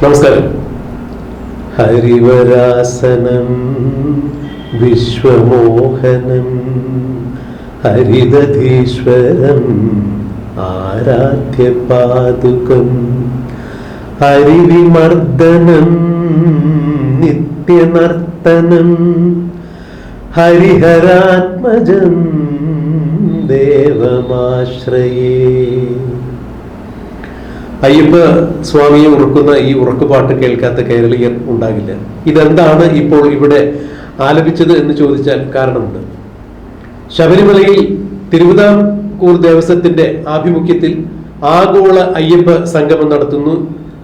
നമസ്കാരം. ഹരിവരാസനം വിശ്വമോഹനം ഹരിദധീശ്വരം ആരാധ്യപാദുകം ഹരിവിമർദ്ദനം നിത്യനർത്തനം ഹരിഹരാത്മജം ദേവമാശ്രയേ. അയ്യപ്പ സ്വാമിയെ ഉറക്കുന്ന ഈ ഉറക്കുപാട്ട് കേൾക്കാത്ത കേരളീയർ ഉണ്ടാകില്ല. ഇതെന്താണ് ഇപ്പോൾ ഇവിടെ ആലപിച്ചത് എന്ന് ചോദിച്ചാൽ കാരണമുണ്ട്. ശബരിമലയിൽ തിരുവിതാംകൂർ ദേവസ്വത്തിന്റെ ആഭിമുഖ്യത്തിൽ ആഗോള അയ്യപ്പ സംഗമം നടത്തുന്നു.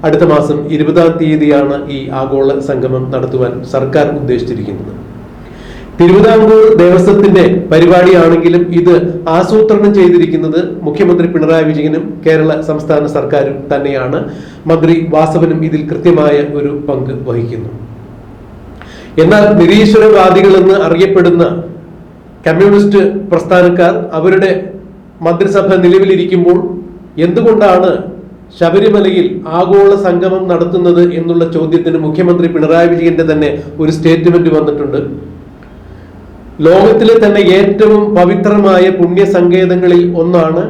അടുത്ത മാസം ഇരുപതാം തീയതിയാണ് ഈ ആഗോള സംഗമം നടത്തുവാൻ സർക്കാർ ഉദ്ദേശിച്ചിരിക്കുന്നത്. തിരുവിതാംകൂർ ദേവസ്വത്തിന്റെ പരിപാടിയാണെങ്കിലും ഇത് ആസൂത്രണം ചെയ്തിരിക്കുന്നത് മുഖ്യമന്ത്രി പിണറായി വിജയനും കേരള സംസ്ഥാന സർക്കാരും തന്നെയാണ്. മന്ത്രി വാസവനും ഇതിൽ കൃത്യമായ ഒരു പങ്ക് വഹിക്കുന്നു. എന്നാൽ നിരീശ്വരവാദികൾ എന്ന് അറിയപ്പെടുന്ന കമ്മ്യൂണിസ്റ്റ് പ്രസ്ഥാനക്കാർ അവരുടെ മന്ത്രിസഭ നിലവിലിരിക്കുമ്പോൾ എന്തുകൊണ്ടാണ് ശബരിമലയിൽ ആഗോള സംഗമം നടത്തുന്നത് എന്നുള്ള ചോദ്യത്തിന് മുഖ്യമന്ത്രി പിണറായി വിജയന്റെ തന്നെ ഒരു സ്റ്റേറ്റ്മെന്റ് വന്നിട്ടുണ്ട്. ലോകത്തിലെ തന്നെ ഏറ്റവും പവിത്രമായ പുണ്യ സങ്കേതങ്ങളിൽ ഒന്നാണ്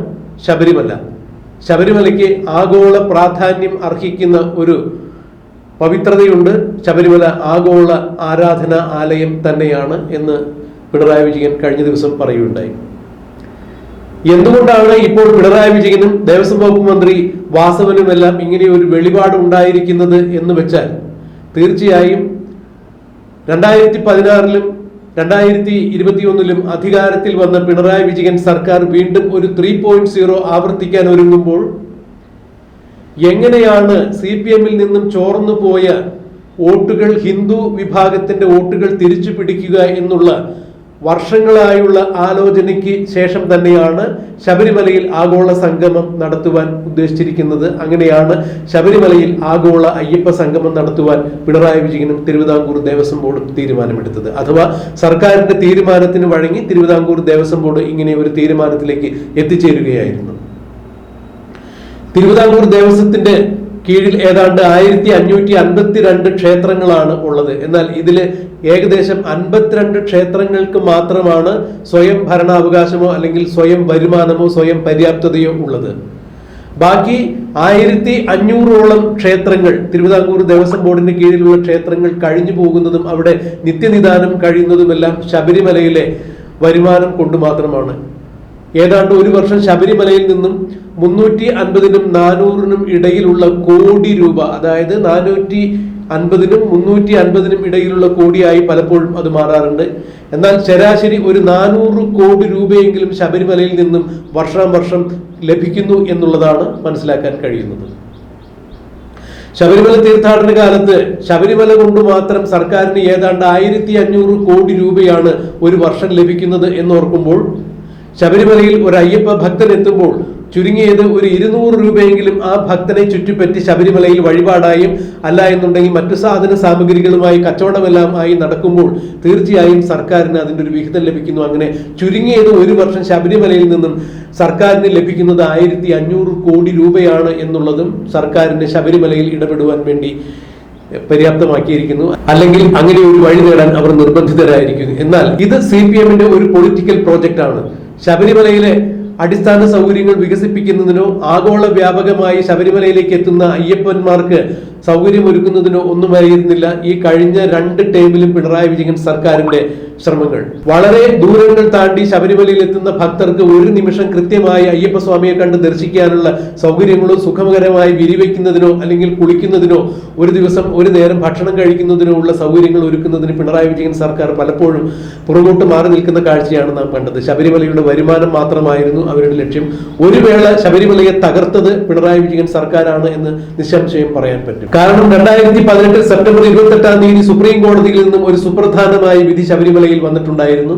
ശബരിമല. ശബരിമലയ്ക്ക് ആഗോള പ്രാധാന്യം അർഹിക്കുന്ന ഒരു പവിത്രതയുണ്ട്. ശബരിമല ആഗോള ആരാധന ആലയം തന്നെയാണ് എന്ന് പിണറായി വിജയൻ കഴിഞ്ഞ ദിവസം പറയുകയുണ്ടായി. എന്തുകൊണ്ടാണ് ഇപ്പോൾ പിണറായി വിജയനും ദേവസ്വം വകുപ്പ് മന്ത്രി വാസവനുമെല്ലാം ഇങ്ങനെ ഒരു വെളിപാട് ഉണ്ടായിരിക്കുന്നത് എന്ന് വെച്ചാൽ തീർച്ചയായും രണ്ടായിരത്തി പതിനാറിലും രണ്ടായിരത്തി ഇരുപത്തിയൊന്നിലും അധികാരത്തിൽ വന്ന പിണറായി വിജയൻ സർക്കാർ വീണ്ടും ഒരു ത്രീ പോയിന്റ് സീറോ ആവർത്തിക്കാൻ ഒരുങ്ങുമ്പോൾ എങ്ങനെയാണ് സി പി എമ്മിൽ നിന്നും ചോർന്നു പോയ വോട്ടുകൾ ഹിന്ദു വിഭാഗത്തിന്റെ വോട്ടുകൾ തിരിച്ചു പിടിക്കുക എന്നുള്ള വർഷങ്ങളായുള്ള ആലോചനയ്ക്ക് ശേഷം തന്നെയാണ് ശബരിമലയിൽ ആഗോള സംഗമം നടത്തുവാൻ ഉദ്ദേശിച്ചിരിക്കുന്നത്. അങ്ങനെയാണ് ശബരിമലയിൽ ആഗോള അയ്യപ്പ സംഗമം നടത്തുവാൻ പിണറായി വിജയനും തിരുവിതാംകൂർ ദേവസ്വം ബോർഡും തീരുമാനമെടുത്തത്. അഥവാ സർക്കാരിന്റെ തീരുമാനത്തിന് വഴങ്ങി തിരുവിതാംകൂർ ദേവസ്വം ബോർഡ് ഇങ്ങനെ ഒരു തീരുമാനത്തിലേക്ക് എത്തിച്ചേരുകയായിരുന്നു. തിരുവിതാംകൂർ ദേവസ്വത്തിന്റെ കീഴിൽ ഏതാണ്ട് ആയിരത്തി അഞ്ഞൂറ്റി അൻപത്തിരണ്ട് ക്ഷേത്രങ്ങളാണ് ഉള്ളത്. എന്നാൽ ഇതിൽ ഏകദേശം അൻപത്തിരണ്ട് ക്ഷേത്രങ്ങൾക്ക് മാത്രമാണ് സ്വയം ഭരണാവകാശമോ അല്ലെങ്കിൽ സ്വയം വരുമാനമോ സ്വയം പര്യാപ്തതയോ ഉള്ളത്. ബാക്കി ആയിരത്തി അഞ്ഞൂറോളം ക്ഷേത്രങ്ങൾ തിരുവിതാംകൂർ ദേവസ്വം ബോർഡിന്റെ കീഴിലുള്ള ക്ഷേത്രങ്ങൾ കഴിഞ്ഞു പോകുന്നതും അവിടെ നിത്യനിദാനം കഴിയുന്നതുമെല്ലാം ശബരിമലയിലെ വരുമാനം കൊണ്ട് മാത്രമാണ്. ഏതാണ്ട് ഒരു വർഷം ശബരിമലയിൽ നിന്നും മുന്നൂറ്റി അൻപതിനും നാനൂറിനും ഇടയിലുള്ള കോടി രൂപ അതായത് നാനൂറ്റി അൻപതിനും മുന്നൂറ്റി അൻപതിനും ഇടയിലുള്ള കോടിയായി പലപ്പോഴും അത് മാറാറുണ്ട്. എന്നാൽ ശരാശരി ഒരു നാനൂറ് കോടി രൂപയെങ്കിലും ശബരിമലയിൽ നിന്നും വർഷം വർഷം ലഭിക്കുന്നു എന്നുള്ളതാണ് മനസ്സിലാക്കാൻ കഴിയുന്നത്. ശബരിമല തീർത്ഥാടന കാലത്ത് ശബരിമല കൊണ്ട് മാത്രം സർക്കാരിന് ഏതാണ്ട് ആയിരത്തി അഞ്ഞൂറ് കോടി രൂപയാണ് ഒരു വർഷം ലഭിക്കുന്നത് എന്നോർക്കുമ്പോൾ ശബരിമലയിൽ ഒരു അയ്യപ്പ ഭക്തൻ എത്തുമ്പോൾ ചുരുങ്ങിയത് ഒരു ഇരുന്നൂറ് രൂപയെങ്കിലും ആ ഭക്തനെ ചുറ്റിപ്പറ്റി ശബരിമലയിൽ വഴിപാടായും അല്ല എന്നുണ്ടെങ്കിൽ മറ്റു സാധന സാമഗ്രികളുമായി കച്ചവടമെല്ലാം ആയി നടക്കുമ്പോൾ തീർച്ചയായും സർക്കാരിന് അതിന്റെ ഒരു വിഹിതം ലഭിക്കുന്നു. അങ്ങനെ ചുരുങ്ങിയത് ഒരു വർഷം ശബരിമലയിൽ നിന്നും സർക്കാരിന് ലഭിക്കുന്നത് ആയിരത്തി അഞ്ഞൂറ് കോടി രൂപയാണ് എന്നുള്ളതും സർക്കാരിന് ശബരിമലയിൽ ഇടപെടുവാൻ വേണ്ടി പര്യാപ്തമാക്കിയിരിക്കുന്നു. അല്ലെങ്കിൽ അങ്ങനെ ഒരു വഴി നേടാൻ അവർ നിർബന്ധിതരായിരിക്കുന്നു. എന്നാൽ ഇത് സി പി എമ്മിന്റെ ഒരു പൊളിറ്റിക്കൽ പ്രോജക്റ്റ് ആണ് ശബരിമലയിലെ അടിസ്ഥാന സൗകര്യങ്ങൾ വികസിപ്പിക്കുന്നതിനോ ആഗോള വ്യാപകമായി ശബരിമലയിലേക്ക് എത്തുന്ന അയ്യപ്പന്മാർക്ക് സൗകര്യമൊരുക്കുന്നതിനോ ഒന്നുമായിരുന്നില്ല ഈ കഴിഞ്ഞ രണ്ട് ടേമിലും പിണറായി വിജയൻ സർക്കാരിന്റെ ശ്രമങ്ങൾ. വളരെ ദൂരങ്ങൾ താണ്ടി ശബരിമലയിൽ എത്തുന്ന ഭക്തർക്ക് ഒരു നിമിഷം കൃത്യമായി അയ്യപ്പസ്വാമിയെ കണ്ട് ദർശിക്കാനുള്ള സൗകര്യങ്ങളോ സുഖകരമായി വിരിവെക്കുന്നതിനോ അല്ലെങ്കിൽ കുളിക്കുന്നതിനോ ഒരു ദിവസം ഒരു നേരം ഭക്ഷണം കഴിക്കുന്നതിനോ ഉള്ള സൗകര്യങ്ങൾ ഒരുക്കുന്നതിന് പിണറായി വിജയൻ സർക്കാർ പലപ്പോഴും പുറകോട്ട് മാറി നിൽക്കുന്ന കാഴ്ചയാണ് നാം കണ്ടത്. ശബരിമലയുടെ വരുമാനം മാത്രമായിരുന്നു അവരുടെ ലക്ഷ്യം. ഒരു വേള ശബരിമലയെ തകർത്തത് പിണറായി വിജയൻ സർക്കാരാണ് എന്ന് നിസ്സംശയം പറയാൻ പറ്റും. കാരണം രണ്ടായിരത്തി പതിനെട്ട് സെപ്റ്റംബർ ഇരുപത്തി എട്ടാം തീയതി സുപ്രീം കോടതിയിൽ നിന്നും ഒരു സുപ്രധാനമായ വിധി ശബരിമലയിൽ വന്നിട്ടുണ്ടായിരുന്നു.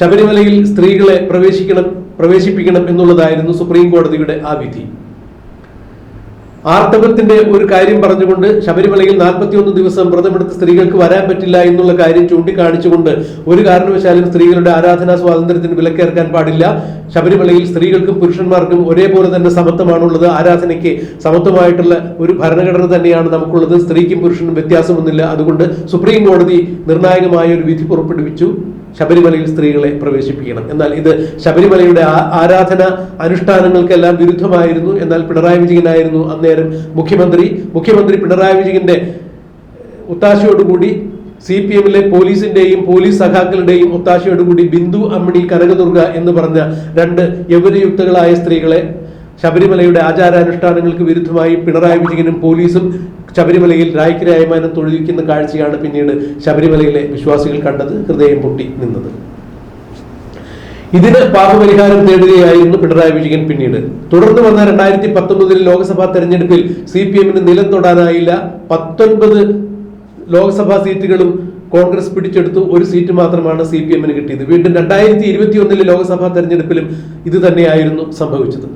ശബരിമലയിൽ സ്ത്രീകളെ പ്രവേശിക്കണം പ്രവേശിപ്പിക്കണം എന്നുള്ളതായിരുന്നു സുപ്രീം കോടതിയുടെ ആ വിധി. ആർത്തവത്തിന്റെ ഒരു കാര്യം പറഞ്ഞുകൊണ്ട് ശബരിമലയിൽ നാൽപ്പത്തിയൊന്ന് ദിവസം വ്രതമെടുത്ത് സ്ത്രീകൾക്ക് വരാൻ പറ്റില്ല എന്നുള്ള കാര്യം ചൂണ്ടിക്കാണിച്ചുകൊണ്ട് ഒരു കാരണവശാലും സ്ത്രീകളുടെ ആരാധനാ സ്വാതന്ത്ര്യത്തിന് വിലക്കേർക്കാൻ പാടില്ല. ശബരിമലയിൽ സ്ത്രീകൾക്കും പുരുഷന്മാർക്കും ഒരേപോലെ തന്നെ സമത്വമാണുള്ളത്. ആരാധനയ്ക്ക് സമത്വമായിട്ടുള്ള ഒരു ഭരണഘടന തന്നെയാണ് നമുക്കുള്ളത്. സ്ത്രീക്കും പുരുഷനും വ്യത്യാസമൊന്നുമില്ല. അതുകൊണ്ട് സുപ്രീം കോടതി നിർണായകമായ ഒരു വിധി പുറപ്പെടുവിച്ചു. ശബരിമലയിൽ സ്ത്രീകളെ പ്രവേശിപ്പിക്കണം. എന്നാൽ ഇത് ശബരിമലയുടെ ആരാധന അനുഷ്ഠാനങ്ങൾക്കെല്ലാം വിരുദ്ധമായിരുന്നു. എന്നാൽ പിണറായി വിജയനായിരുന്നു അന്നേരം മുഖ്യമന്ത്രി. മുഖ്യമന്ത്രി പിണറായി വിജയന്റെ ഒത്താശയോടുകൂടി സി പി എമ്മിലെ പോലീസിന്റെയും പോലീസ് സഖാക്കളുടെയും ഒത്താശയോടുകൂടി ബിന്ദു അമ്മിണി കനകദുർഗ എന്ന് പറഞ്ഞ രണ്ട് യൗവനയുക്തകളായ സ്ത്രീകളെ ശബരിമലയുടെ ആചാരാനുഷ്ഠാനങ്ങൾക്ക് വിരുദ്ധമായി പിണറായി വിജയനും പോലീസും ശബരിമലയിൽ രായ്ക്കരായ്മാനം തൊഴിലിക്കുന്ന കാഴ്ചയാണ് പിന്നീട് ശബരിമലയിലെ വിശ്വാസികൾ കണ്ടത് ഹൃദയം പൊട്ടി നിന്നത്. ഇതിന് പാപപരിഹാരം തേടുകയായിരുന്നു പിണറായി വിജയൻ പിന്നീട്. തുടർന്ന് വന്ന രണ്ടായിരത്തി പത്തൊമ്പതിൽ ലോക്സഭാ തെരഞ്ഞെടുപ്പിൽ സി പി എമ്മിന് നിലം തൊടാനായില്ല. പത്തൊൻപത് ലോക്സഭാ സീറ്റുകളും കോൺഗ്രസ് പിടിച്ചെടുത്തു. ഒരു സീറ്റ് മാത്രമാണ് സി പി എമ്മിന് കിട്ടിയത്. വീണ്ടും രണ്ടായിരത്തി ഇരുപത്തി ഒന്നിലെ ലോക്സഭാ തെരഞ്ഞെടുപ്പിലും ഇത് തന്നെയായിരുന്നു സംഭവിച്ചത്.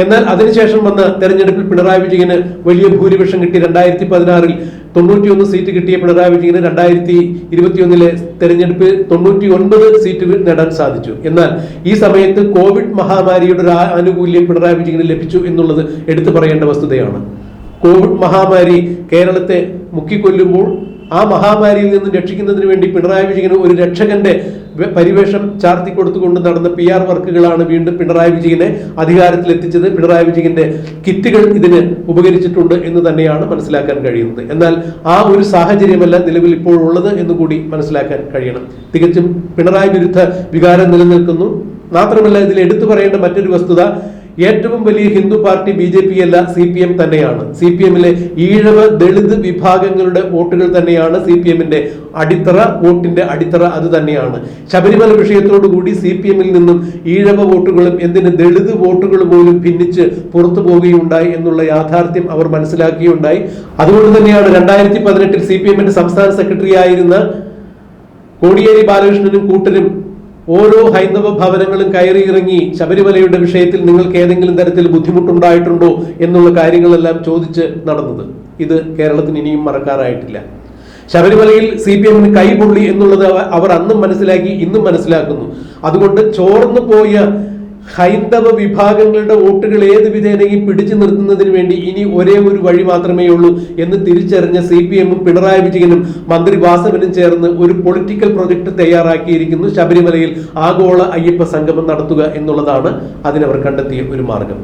എന്നാൽ അതിനുശേഷം വന്ന തെരഞ്ഞെടുപ്പിൽ പിണറായി വിജയന് വലിയ ഭൂരിപക്ഷം കിട്ടി രണ്ടായിരത്തി പതിനാറിൽ തൊണ്ണൂറ്റിയൊന്ന് സീറ്റ് കിട്ടിയ പിണറായി വിജയന് രണ്ടായിരത്തി ഇരുപത്തിയൊന്നിലെ തെരഞ്ഞെടുപ്പിൽ തൊണ്ണൂറ്റി ഒൻപത് സീറ്റുകൾ നേടാൻ സാധിച്ചു. എന്നാൽ ഈ സമയത്ത് കോവിഡ് മഹാമാരിയുടെ ഒരു ആനുകൂല്യം പിണറായി വിജയന് ലഭിച്ചു എന്നുള്ളത് എടുത്തു പറയേണ്ട വസ്തുതയാണ്. കോവിഡ് മഹാമാരി കേരളത്തെ മുക്കിക്കൊല്ലുമ്പോൾ ആ മഹാമാരിയിൽ നിന്ന് രക്ഷിക്കുന്നതിന് വേണ്ടി പിണറായി വിജയൻ ഒരു രക്ഷകന്റെ പരിവേഷം ചാർത്തി കൊടുത്തുകൊണ്ട് നടന്ന പി ആർ വർക്കുകളാണ് വീണ്ടും പിണറായി വിജയനെ അധികാരത്തിൽ എത്തിച്ചത്. പിണറായി വിജയന്റെ കിറ്റുകൾ ഇതിന് ഉപകരിച്ചിട്ടുണ്ട് എന്ന് തന്നെയാണ് മനസ്സിലാക്കാൻ കഴിയുന്നത്. എന്നാൽ ആ ഒരു സാഹചര്യമല്ല നിലവിൽ ഇപ്പോൾ ഉള്ളത് എന്ന് കൂടി മനസ്സിലാക്കാൻ കഴിയണം. തികച്ചും പിണറായി വിരുദ്ധ വികാരം നിലനിൽക്കുന്നു. മാത്രമല്ല ഇതിൽ എടുത്തു പറയേണ്ട മറ്റൊരു വസ്തുത ഏറ്റവും വലിയ Hindu party B J P അല്ല സി പി എം തന്നെയാണ്. സി പി എമ്മിലെ ഈഴവ് ദളിത് വിഭാഗങ്ങളുടെ വോട്ടുകൾ തന്നെയാണ് സി പി എമ്മിന്റെ അടിത്തറ വോട്ടിന്റെ അടിത്തറ അത് തന്നെയാണ്. ശബരിമല വിഷയത്തോടു കൂടി സി പി എമ്മിൽ നിന്നും ഈഴവ വോട്ടുകളും എന്തിന് ദളിത് വോട്ടുകൾ പോലും ഭിന്നിച്ച് പുറത്തു പോവുകയുണ്ടായി എന്നുള്ള യാഥാർത്ഥ്യം അവർ മനസ്സിലാക്കുകയുണ്ടായി അതുകൊണ്ട് തന്നെയാണ് രണ്ടായിരത്തി പതിനെട്ടിൽ സി പി എമ്മിന്റെ സംസ്ഥാന സെക്രട്ടറി ആയിരുന്ന കോടിയേരി ബാലകൃഷ്ണനും കൂട്ടരും ഓരോ ഹൈന്ദവ ഭവനങ്ങളും കയറി ഇറങ്ങി ശബരിമലയുടെ വിഷയത്തിൽ നിങ്ങൾക്ക് ഏതെങ്കിലും തരത്തിൽ ബുദ്ധിമുട്ടുണ്ടായിട്ടുണ്ടോ എന്നുള്ള കാര്യങ്ങളെല്ലാം ചോദിച്ച് നടന്നത്. ഇത് കേരളത്തിന് ഇനിയും മറക്കാറായിട്ടില്ല. ശബരിമലയിൽ സി പി എമ്മിന് കൈപൊള്ളി എന്നുള്ളത് അവർ അന്നും മനസ്സിലാക്കി ഇന്നും മനസ്സിലാക്കുന്നു. അതുകൊണ്ട് ചോർന്നു പോയ ഹൈന്ദവ വിഭാഗങ്ങളുടെ വോട്ടുകൾ ഏത് വിധേനയും പിടിച്ചു നിർത്തുന്നതിന് വേണ്ടി ഇനി ഒരേ ഒരു വഴി മാത്രമേ ഉള്ളൂ എന്ന് തിരിച്ചറിഞ്ഞ സി പി എമ്മും പിണറായി വിജയനും മന്ത്രി വാസവനും ചേർന്ന് ഒരു പൊളിറ്റിക്കൽ പ്രൊജക്ട് തയ്യാറാക്കിയിരിക്കുന്നു. ശബരിമലയിൽ ആഗോള അയ്യപ്പ സംഗമം നടത്തുക എന്നുള്ളതാണ് അതിനവർ കണ്ടെത്തിയ ഒരു മാർഗം.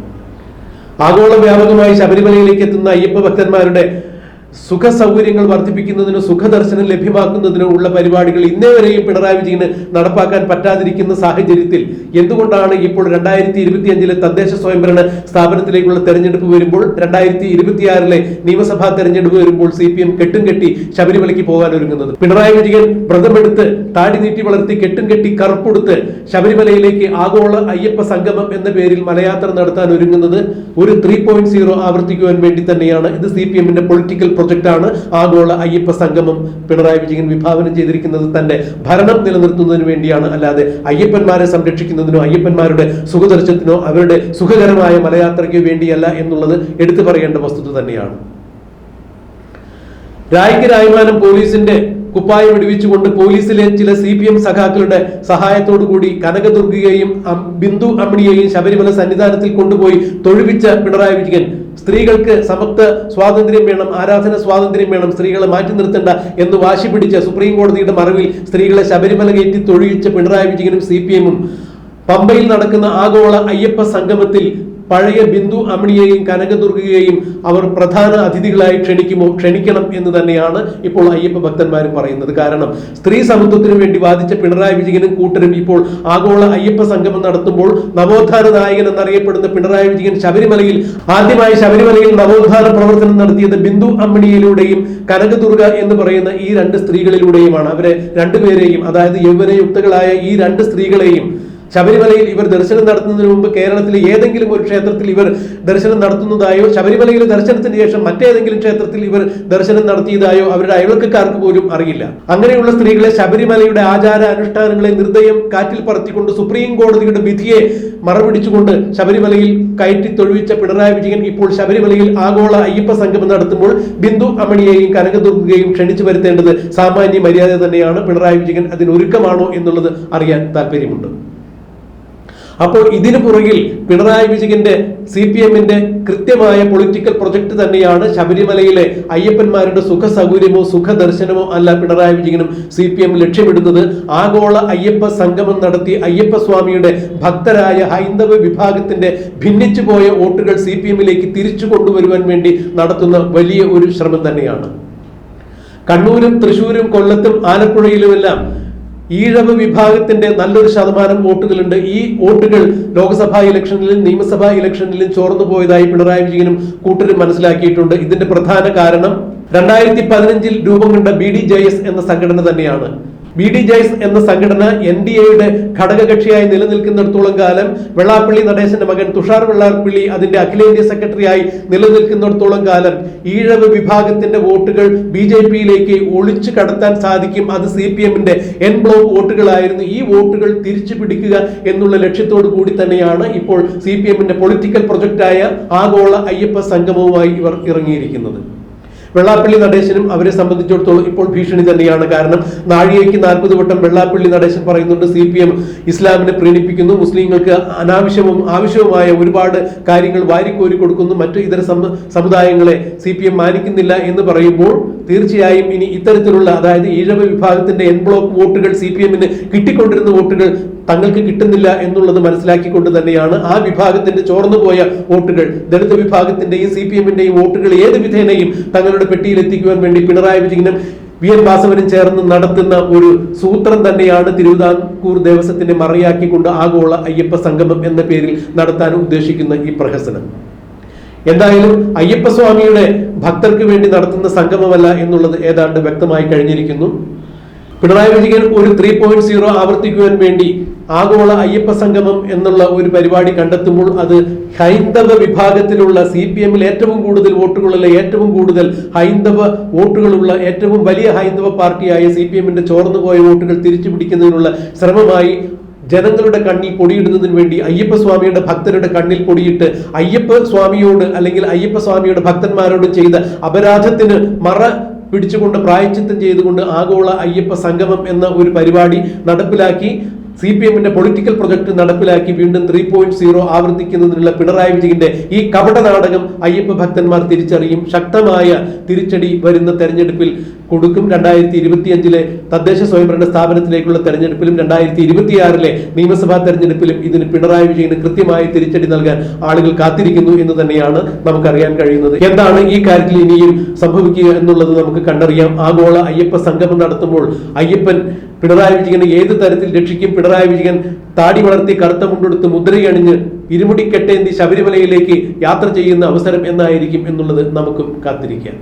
ആഗോള വ്യാപകമായി ശബരിമലയിലേക്ക് എത്തുന്ന അയ്യപ്പ ഭക്തന്മാരുടെ സുഖ സൗകര്യങ്ങൾ വർദ്ധിപ്പിക്കുന്നതിനോ സുഖദർശനം ലഭ്യമാക്കുന്നതിനും ഉള്ള പരിപാടികൾ ഇന്നേ വരെയും പിണറായി വിജയന് നടപ്പാക്കാൻ പറ്റാതിരിക്കുന്ന സാഹചര്യത്തിൽ എന്തുകൊണ്ടാണ് ഇപ്പോൾ രണ്ടായിരത്തി ഇരുപത്തിയഞ്ചിലെ തദ്ദേശ സ്വയംഭരണ സ്ഥാപനത്തിലേക്കുള്ള തെരഞ്ഞെടുപ്പ് വരുമ്പോൾ രണ്ടായിരത്തി ഇരുപത്തിയാറിലെ നിയമസഭാ തെരഞ്ഞെടുപ്പ് വരുമ്പോൾ സി പി എം കെട്ടും കെട്ടി ശബരിമലയ്ക്ക് പോകാൻ ഒരുങ്ങുന്നത്? പിണറായി വിജയൻ വ്രതമെടുത്ത് താടി നീട്ടി വളർത്തി കെട്ടും കെട്ടി കറുപ്പെടുത്ത് ശബരിമലയിലേക്ക് ആഗോള അയ്യപ്പ സംഗമം എന്ന പേരിൽ മലയാത്ര നടത്താൻ ഒരുങ്ങുന്നത് ഒരു ത്രീ പോയിന്റ് സീറോ ആവർത്തിക്കുവാൻ വേണ്ടി തന്നെയാണ്. ഇത് സി പി എമ്മിന്റെ പൊളിറ്റിക്കൽ പ്രൊജക്ടാണ് ആഗോള അയ്യപ്പ സംഗമം പിണറായി വിജയൻ വിഭാവനം ചെയ്തിരിക്കുന്നത് തന്റെ ഭരണം നിലനിർത്തുന്നതിന് വേണ്ടിയാണ്. അല്ലാതെ അയ്യപ്പന്മാരെ സംരക്ഷിക്കുന്നതിനോ അയ്യപ്പന്മാരുടെ സുഖദർശനത്തിനോ അവരുടെ സുഖകരമായ മലയാത്രയ്ക്കോ വേണ്ടിയല്ല എന്നുള്ളത് എടുത്തു പറയേണ്ട വസ്തുത തന്നെയാണ്. രായിക്ക് രായ്മാനം പോലീസിന്റെ കുപ്പായം ഇടിവിച്ചുകൊണ്ട് പോലീസിലെ ചില സി പി എം സഖാക്കളുടെ സഹായത്തോടു കൂടി കനകദുർഗയെയും ബിന്ദു അമ്മിണിയെയും ശബരിമല സന്നിധാനത്തിൽ കൊണ്ടുപോയി തൊഴുവിച്ച പിണറായി വിജയൻ. സ്ത്രീകൾക്ക് സമത്വ സ്വാതന്ത്ര്യം വേണം ആരാധന സ്വാതന്ത്ര്യം വേണം സ്ത്രീകളെ മാറ്റി നിർത്തേണ്ട എന്ന് വാശി പിടിച്ച സുപ്രീം കോടതിയുടെ മറവിൽ സ്ത്രീകളെ ശബരിമല കയറ്റി തൊഴിയിച്ച പിണറായി വിജയനും സി പി എമ്മും. പമ്പയിൽ നടക്കുന്ന ആഗോള അയ്യപ്പ സംഗമത്തിൽ പഴയ ബിന്ദു അമ്മിണിയെയും കനകദുർഗയെയും അവർ പ്രധാന അതിഥികളായി ക്ഷണിക്കുമോ ക്ഷണിക്കണം എന്ന് തന്നെയാണ് ഇപ്പോൾ അയ്യപ്പ ഭക്തന്മാർ പറയുന്നത്. കാരണം സ്ത്രീ സമത്വത്തിനു വേണ്ടി വാദിച്ച പിണറായി വിജയനും കൂട്ടരും ഇപ്പോൾ ആഗോള അയ്യപ്പ സംഗമം നടത്തുമ്പോൾ നവോത്ഥാന നായകൻ എന്നറിയപ്പെടുന്ന പിണറായി വിജയൻ ശബരിമലയിൽ ആദ്യമായി ശബരിമലയിൽ നവോത്ഥാന പ്രവർത്തനം നടത്തിയത് ബിന്ദു അമ്മിണിയിലൂടെയും കനകദുർഗ എന്ന് പറയുന്ന ഈ രണ്ട് സ്ത്രീകളിലൂടെയുമാണ്. അവരെ രണ്ടുപേരെയും അതായത് യൗവനയുക്തകളായ ഈ രണ്ട് സ്ത്രീകളെയും ശബരിമലയിൽ ഇവർ ദർശനം നടത്തുന്നതിന് മുമ്പ് കേരളത്തിലെ ഏതെങ്കിലും ഒരു ക്ഷേത്രത്തിൽ ഇവർ ദർശനം നടത്തുന്നതായോ ശബരിമലയിലെ ദർശനത്തിന് ശേഷം മറ്റേതെങ്കിലും ക്ഷേത്രത്തിൽ ഇവർ ദർശനം നടത്തിയതായോ അവരുടെ അയൽവക്കക്കാർക്ക് പോലും അറിയില്ല. അങ്ങനെയുള്ള സ്ത്രീകളെ ശബരിമലയുടെ ആചാര അനുഷ്ഠാനങ്ങളെ നിർദ്ദയം കാറ്റിൽ പറത്തിക്കൊണ്ട് സുപ്രീം കോടതിയുടെ വിധിയെ മറപിടിച്ചുകൊണ്ട് ശബരിമലയിൽ കയറ്റി തൊഴുവിച്ച പിണറായി വിജയൻ ഇപ്പോൾ ശബരിമലയിൽ ആഗോള അയ്യപ്പ സംഗമം നടത്തുമ്പോൾ ബിന്ദു അമണിയെയും കനകദുർഗയെയും ക്ഷണിച്ചു വരുത്തേണ്ടത് സാമാന്യ മര്യാദ തന്നെയാണ്. പിണറായി വിജയൻ അതിന് ഒരുക്കമാണോ എന്നുള്ളത് അറിയാൻ താല്പര്യമുണ്ട് അപ്പോൾ ഇതിനു പുറകിൽ പിണറായി വിജയന്റെ സി പി എമ്മിന്റെ കൃത്യമായ പൊളിറ്റിക്കൽ പ്രൊജക്ട് തന്നെയാണ് ശബരിമലയിലെ അയ്യപ്പന്മാരുടെ സുഖ സൗകര്യമോ സുഖ ദർശനമോ അല്ല പിണറായി വിജയനും സി പി എം ലക്ഷ്യമിടുന്നത്. ആഗോള അയ്യപ്പ സംഗമം നടത്തി അയ്യപ്പ സ്വാമിയുടെ ഭക്തരായ ഹൈന്ദവ വിഭാഗത്തിന്റെ ഭിന്നിച്ചു പോയ വോട്ടുകൾ സി പി എമ്മിലേക്ക് തിരിച്ചു കൊണ്ടുവരുവാൻ വേണ്ടി നടത്തുന്ന വലിയ ഒരു ശ്രമം തന്നെയാണ്. കണ്ണൂരും തൃശൂരും കൊല്ലത്തും ആലപ്പുഴയിലുമെല്ലാം ഈഴവ വിഭാഗത്തിന്റെ നല്ലൊരു ശതമാനം വോട്ടുകളുണ്ട്. ഈ വോട്ടുകൾ ലോക്സഭാ ഇലക്ഷനിലും നിയമസഭാ ഇലക്ഷനിലും ചോർന്നു പോയതായി പിണറായി വിജയനും കൂട്ടരും മനസ്സിലാക്കിയിട്ടുണ്ട്. ഇതിന്റെ പ്രധാന കാരണം രണ്ടായിരത്തി പതിനഞ്ചിൽ രൂപം കൊണ്ട ബി ഡി ജെ എസ് എന്ന സംഘടന തന്നെയാണ്. ബി ഡി ജെയ്സ് എന്ന സംഘടന എൻ ഡി എയുടെ ഘടകകക്ഷിയായി നിലനിൽക്കുന്നിടത്തോളം കാലം വെള്ളാപ്പള്ളി നടേശന്റെ മകൻ തുഷാർ വെള്ളാപ്പള്ളി അതിന്റെ അഖിലേന്ത്യാ സെക്രട്ടറിയായി നിലനിൽക്കുന്നിടത്തോളം കാലം ഈഴവ് വിഭാഗത്തിന്റെ വോട്ടുകൾ ബി ജെ പിയിലേക്ക് ഒളിച്ചു കടത്താൻ സാധിക്കും. അത് സി പി എമ്മിന്റെ എൻ ബ്ലോക്ക് വോട്ടുകളായിരുന്നു. ഈ വോട്ടുകൾ തിരിച്ചു പിടിക്കുക എന്നുള്ള ലക്ഷ്യത്തോടു കൂടി തന്നെയാണ് ഇപ്പോൾ സി പി എമ്മിന്റെ പൊളിറ്റിക്കൽ പ്രൊജക്റ്റായ ആഗോള അയ്യപ്പ സംഗമവുമായി ഇവർ ഇറങ്ങിയിരിക്കുന്നത്. വെള്ളാപ്പള്ളി നടേശനും അവരെ സംബന്ധിച്ചിടത്തോളം ഇപ്പോൾ ഭീഷണി തന്നെയാണ്. കാരണം നാഴികയ്ക്ക് നാൽപ്പത് വട്ടം വെള്ളാപ്പള്ളി നടേശൻ പറയുന്നുണ്ട് സി പി എം ഇസ്ലാമിനെ പ്രീണിപ്പിക്കുന്നു. മുസ്ലിങ്ങൾക്ക് അനാവശ്യവും ആവശ്യവുമായ ഒരുപാട് കാര്യങ്ങൾ വാരിക്കോരി കൊടുക്കുന്നു. മറ്റു ഇതര സമുദായങ്ങളെ സി പി എം മാനിക്കുന്നില്ല എന്ന് പറയുമ്പോൾ തീർച്ചയായും ഇനി ഇത്തരത്തിലുള്ള അതായത് ഈഴവ വിഭാഗത്തിന്റെ എൻ ബ്ലോക്ക് വോട്ടുകൾ സി പി എമ്മിന് കിട്ടിക്കൊണ്ടിരുന്ന വോട്ടുകൾ തങ്ങൾക്ക് കിട്ടുന്നില്ല എന്നുള്ളത് മനസ്സിലാക്കിക്കൊണ്ട് തന്നെയാണ് ആ വിഭാഗത്തിന്റെ ചോർന്നുപോയ വോട്ടുകൾ. ദളിത് വിഭാഗത്തിന്റെയും സി പി എമ്മിന്റെയും വോട്ടുകൾ ഏത് വിധേനയും തങ്ങളുടെ പെട്ടിയിൽ എത്തിക്കുവാൻ വേണ്ടി പിണറായി വിജയനും വി എൻ വാസവനും ചേർന്ന് നടത്തുന്ന ഒരു സൂത്രം തന്നെയാണ് തിരുവിതാംകൂർ ദേവസ്വത്തിന്റെ മറയാക്കിക്കൊണ്ട് ആഗോള അയ്യപ്പ സംഗമം എന്ന പേരിൽ നടത്താൻ ഉദ്ദേശിക്കുന്ന ഈ പ്രഹസനം. എന്തായാലും അയ്യപ്പ സ്വാമിയുടെ ഭക്തർക്ക് വേണ്ടി നടത്തുന്ന സംഗമമല്ല എന്നുള്ളത് ഏതാണ്ട് വ്യക്തമായി കഴിഞ്ഞിരിക്കുന്നു. പിണറായി വിജയൻ ഒരു ത്രീ പോയിന്റ് സീറോ ആവർത്തിക്കുവാൻ വേണ്ടി ആഗോള അയ്യപ്പ സംഗമം എന്നുള്ള ഒരു പരിപാടി കണ്ടെത്തുമ്പോൾ അത് ഹൈന്ദവ വിഭാഗത്തിലുള്ള സി പി എമ്മിൽ ഏറ്റവും കൂടുതൽ വോട്ടുകളുള്ള ഏറ്റവും കൂടുതൽ ഹൈന്ദവ വോട്ടുകളുള്ള ഏറ്റവും വലിയ ഹൈന്ദവ പാർട്ടിയായ സി പി എമ്മിന്റെ ചോർന്നുപോയ വോട്ടുകൾ തിരിച്ചു പിടിക്കുന്നതിനുള്ള ശ്രമമായി ജനങ്ങളുടെ കണ്ണിൽ പൊടിയിടുന്നതിന് വേണ്ടി അയ്യപ്പ സ്വാമിയുടെ ഭക്തരുടെ കണ്ണിൽ പൊടിയിട്ട് അയ്യപ്പ സ്വാമിയോട് അല്ലെങ്കിൽ അയ്യപ്പ സ്വാമിയുടെ ഭക്തന്മാരോട് ചെയ്ത അപരാധത്തിന് മറ പിടിച്ചുകൊണ്ട് പ്രായച്ചിത്തം ചെയ്തുകൊണ്ട് ആഗോള അയ്യപ്പ സംഗമം എന്ന ഒരു പരിപാടി നടപ്പിലാക്കി. സി പി എമ്മിന്റെ പൊളിറ്റിക്കൽ പ്രൊജക്ട് നടപ്പിലാക്കി വീണ്ടും ത്രീ പോയിന്റ് സീറോ ആവർത്തിക്കുന്നതിനുള്ള പിണറായി വിജയന്റെ ഈ കപട നാടകം അയ്യപ്പ ഭക്തന്മാർ തിരിച്ചറിയും. ശക്തമായ തിരിച്ചടി വരുന്ന തെരഞ്ഞെടുപ്പിൽ കൊടുക്കും രണ്ടായിരത്തി ഇരുപത്തിയഞ്ചിലെ തദ്ദേശ സ്വയംഭരണ സ്ഥാപനത്തിലേക്കുള്ള തെരഞ്ഞെടുപ്പിലും രണ്ടായിരത്തി ഇരുപത്തിയാറിലെ നിയമസഭാ തെരഞ്ഞെടുപ്പിലും ഇതിന് പിണറായി വിജയന് കൃത്യമായി തിരിച്ചടി നൽകാൻ ആളുകൾ കാത്തിരിക്കുന്നു എന്ന് തന്നെയാണ് നമുക്കറിയാൻ കഴിയുന്നത്. എന്താണ് ഈ കാര്യത്തിൽ ഇനിയും സംഭവിക്കുക എന്നുള്ളത് നമുക്ക് കണ്ടറിയാം. ആഗോള അയ്യപ്പ സംഗമം നടത്തുമ്പോൾ അയ്യപ്പൻ പിണറായി വിജയനെ ഏത് തരത്തിൽ രക്ഷിക്കും? പിണറായി വിജയൻ താടി വളർത്തി കറുത്ത മുണ്ടെടുത്ത് മുദ്രയണിഞ്ഞ് ഇരുമുടിക്കെട്ടേന്തി ശബരിമലയിലേക്ക് യാത്ര ചെയ്യുന്ന അവസരം എന്നായിരിക്കും എന്നുള്ളത് നമുക്കും കാത്തിരിക്കാം.